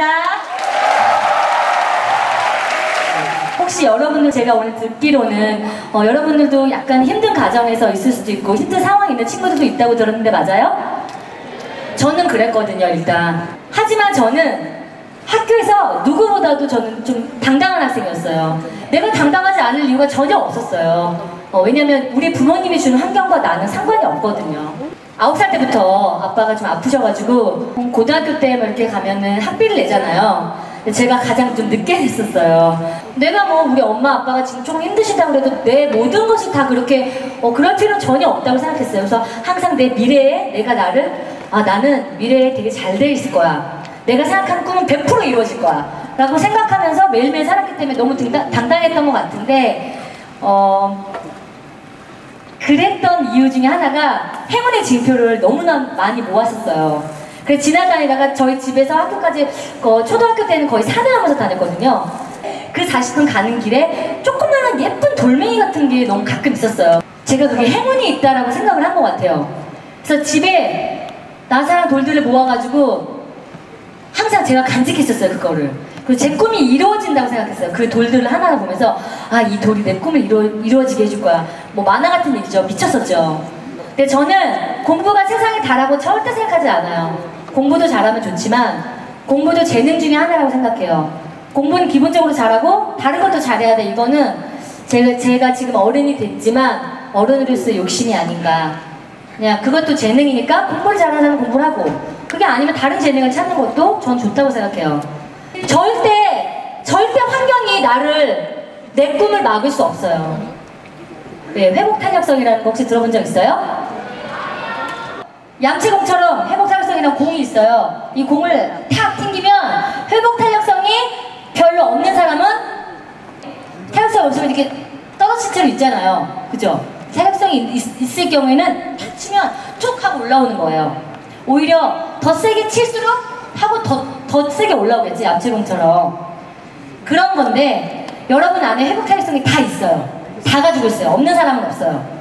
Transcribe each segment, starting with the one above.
반갑습니다. 혹시 여러분들 제가 오늘 듣기로는 어, 여러분들도 약간 힘든 가정에서 있을 수도 있고 힘든 상황에 있는 친구들도 있다고 들었는데 맞아요? 저는 그랬거든요 일단 하지만 저는 학교에서 누구보다도 저는 좀 당당한 학생이었어요 내가 당당하지 않을 이유가 전혀 없었어요 어, 왜냐면 우리 부모님이 주는 환경과 나는 상관이 없거든요 아홉 살 때부터 아빠가 좀 아프셔가지고 고등학교 때뭐 이렇게 가면은 학비를 내잖아요. 제가 가장 좀 늦게 냈었어요. 내가 뭐 우리 엄마 아빠가 지금 조금 힘드시다고 해도 내 모든 것이 다 그렇게 어, 그럴 필요는 전혀 없다고 생각했어요. 그래서 항상 내 미래에 내가 나를 아 나는 미래에 되게 잘 돼 있을 거야. 내가 생각하는 꿈은 100% 이루어질 거야. 라고 생각하면서 매일매일 살았기 때문에 너무 당당, 당당했던 것 같은데 어 그랬던 이유 중에 하나가 행운의 징표를 너무나 많이 모았었어요. 그래서 지나다니다가 저희 집에서 학교까지 어, 초등학교 때는 거의 산을 하면서 다녔거든요. 그 40분 가는 길에 조그마한 예쁜 돌멩이 같은 게 너무 가끔 있었어요. 제가 그게 행운이 있다라고 생각을 한 것 같아요. 그래서 집에 나사랑 돌들을 모아가지고 항상 제가 간직했었어요 그거를. 그리고 제 꿈이 이루어진다고 생각했어요. 그 돌들을 하나하나 보면서 아 이 돌이 내 꿈을 이루어, 이루어지게 해줄 거야. 뭐 만화 같은 일이죠. 미쳤었죠. 근데 저는 공부가 세상에 다라고 절대 생각하지 않아요. 공부도 잘하면 좋지만 공부도 재능 중에 하나라고 생각해요. 공부는 기본적으로 잘하고 다른 것도 잘해야 돼. 이거는 제가, 제가 지금 어른이 됐지만 어른으로서 욕심이 아닌가. 그냥 그것도 재능이니까 공부를 잘하는 공부를 하고 그게 아니면 다른 재능을 찾는 것도 전 좋다고 생각해요. 절대 절대 환경이 나를 내 꿈을 막을 수 없어요. 네, 회복 탄력성이라는 거 혹시 들어본 적 있어요? 양치공처럼 회복 탄력성이라는 공이 있어요. 이 공을 탁 튕기면 회복 탄력성이 별로 없는 사람은 탄력성이 없으면 이렇게 떨어진 채로 있잖아요. 그죠? 탄력성이 있, 을 경우에는 탁 치면 툭 하고 올라오는 거예요. 오히려 더 세게 칠수록 하고 더, 더 세게 올라오겠지, 양치공처럼. 그런 건데 여러분 안에 회복 탄력성이 다 있어요. 다 가지고 있어요. 없는 사람은 없어요.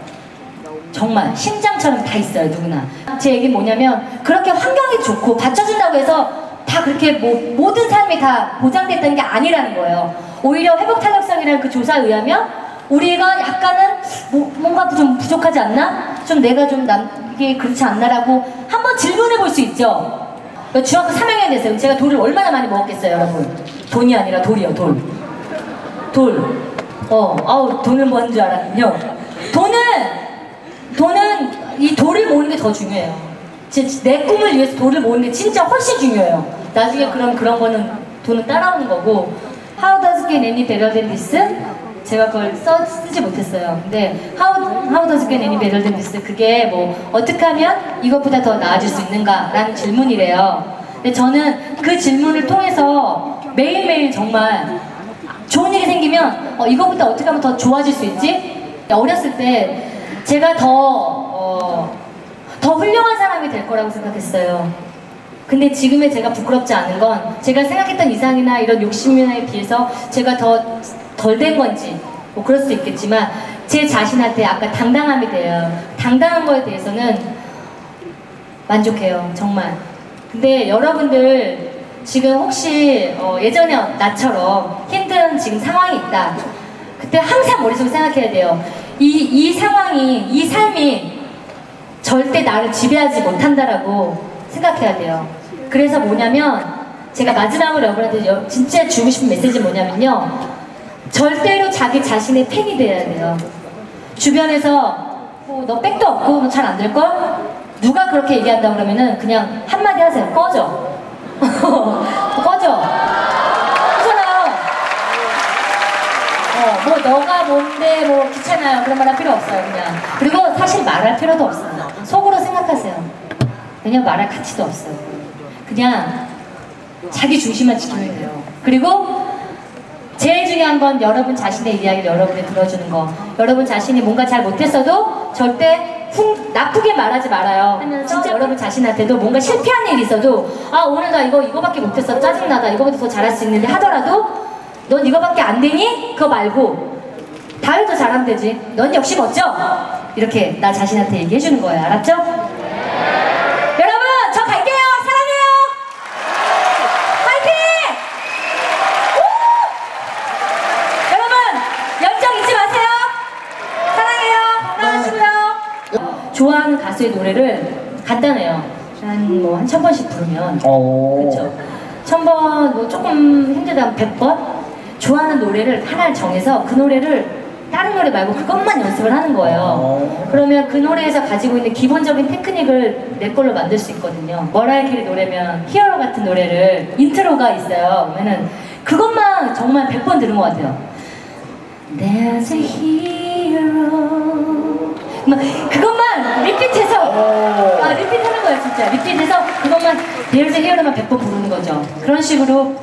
정말 심장처럼 다 있어요 누구나 제 얘기는 뭐냐면 그렇게 환경이 좋고 받쳐준다고 해서 다 그렇게 뭐 모든 삶이 다 보장됐다는 게 아니라는 거예요 오히려 회복 탄력성이라는 그 조사에 의하면 우리가 약간은 뭐, 뭔가 좀 부족하지 않나? 좀 내가 좀 남, 이게 그렇지 않나라고 한번 질문해 볼 수 있죠 중학교 3학년 됐어요 제가 돌을 얼마나 많이 먹었겠어요 여러분 돈이 아니라 돌이요 돌 돌. 어, 아우, 돈을 뭐하는 줄 알았군요. 돈은, 돈은 이 돌을 모으는 게 더 중요해요. 제, 내 꿈을 위해서 돌을 모으는 게 진짜 훨씬 중요해요. 나중에 그럼 그런 거는 돈은 따라오는 거고, How does get any better than this? 제가 그걸 써, 쓰지 못했어요. 근데 how, how does get any better than this? 그게 뭐 어떻게 하면 이것보다 더 나아질 수 있는가? 라는 질문이래요. 근데 저는 그 질문을 통해서 매일매일 정말 좋은 일이 생기면 어, 이거보다 어떻게 하면 더 좋아질 수 있지? 어렸을 때 제가 더, 어, 더 훌륭한 사람이 될 거라고 생각했어요. 근데 지금의 제가 부끄럽지 않은 건 제가 생각했던 이상이나 이런 욕심에 비해서 제가 더 덜 된 건지 뭐 그럴 수 있겠지만 제 자신한테 아까 당당함이 돼요. 당당한 거에 대해서는 만족해요. 정말. 근데 여러분들 지금 혹시 어 예전에 나처럼 힘든 지금 상황이 있다. 그때 항상 머릿속에 생각해야 돼요. 이, 이 상황이, 이 삶이 절대 나를 지배하지 못한다라고 생각해야 돼요. 그래서 뭐냐면 제가 마지막으로 여러분한테 진짜 주고 싶은 메시지 뭐냐면요. 절대로 자기 자신의 팬이 돼야 돼요. 주변에서 뭐 너 백도 없고 잘 안 될걸? 누가 그렇게 얘기한다 그러면은 그냥 한마디 하세요. 꺼져. 꺼져. 그잖아요. 어, 뭐 너가 뭔데 뭐 귀찮아요. 그런 말 할 필요 없어요. 그냥. 그리고 사실 말할 필요도 없어요. 속으로 생각하세요. 왜냐면 말할 가치도 없어요. 그냥 자기 중심만 지키면 돼요. 그리고 중요한 건 여러분 자신의 이야기를 여러분이 들어주는 거. 여러분 자신이 뭔가 잘 못했어도 절대 흉, 나쁘게 말하지 말아요. 진짜 여러분 자신한테도 뭔가 실패한 일이 있어도 아 오늘 나 이거 이거밖에 못했어 짜증나다 이거보다 더 잘할 수 있는데 하더라도 넌 이거밖에 안 되니? 그거 말고 다음에 더 잘하면 되지. 넌 역시 멋져. 이렇게 나 자신한테 얘기해 주는 거예요. 알았죠? 여러분 저 갈게요. 사랑해요. 화이팅! 가수의 노래를 간단해요. 한 뭐 한 천 번씩 부르면 어. 그렇죠. 천 번, 뭐 조금 힘들다면 백 번? 좋아하는 노래를 하나를 정해서 그 노래를 다른 노래 말고 그것만 연습을 하는 거예요. 어. 그러면 그 노래에서 가지고 있는 기본적인 테크닉을 내 걸로 만들 수 있거든요. 머라이 캐리 노래면 히어로 같은 노래를 인트로가 있어요. 그러면은 그것만 정말 백번 들은 것 같아요. There's a hero. 막 그것만 리피트해서 오. 아 리피트하는 거예요 진짜 리피트해서 그것만 a hero만 100번 부르는 거죠. 그런 식으로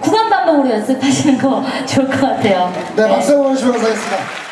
구간 반복으로 연습하시는 거 좋을 것 같아요. 네, 박수 한번 주시면서 하겠습니다.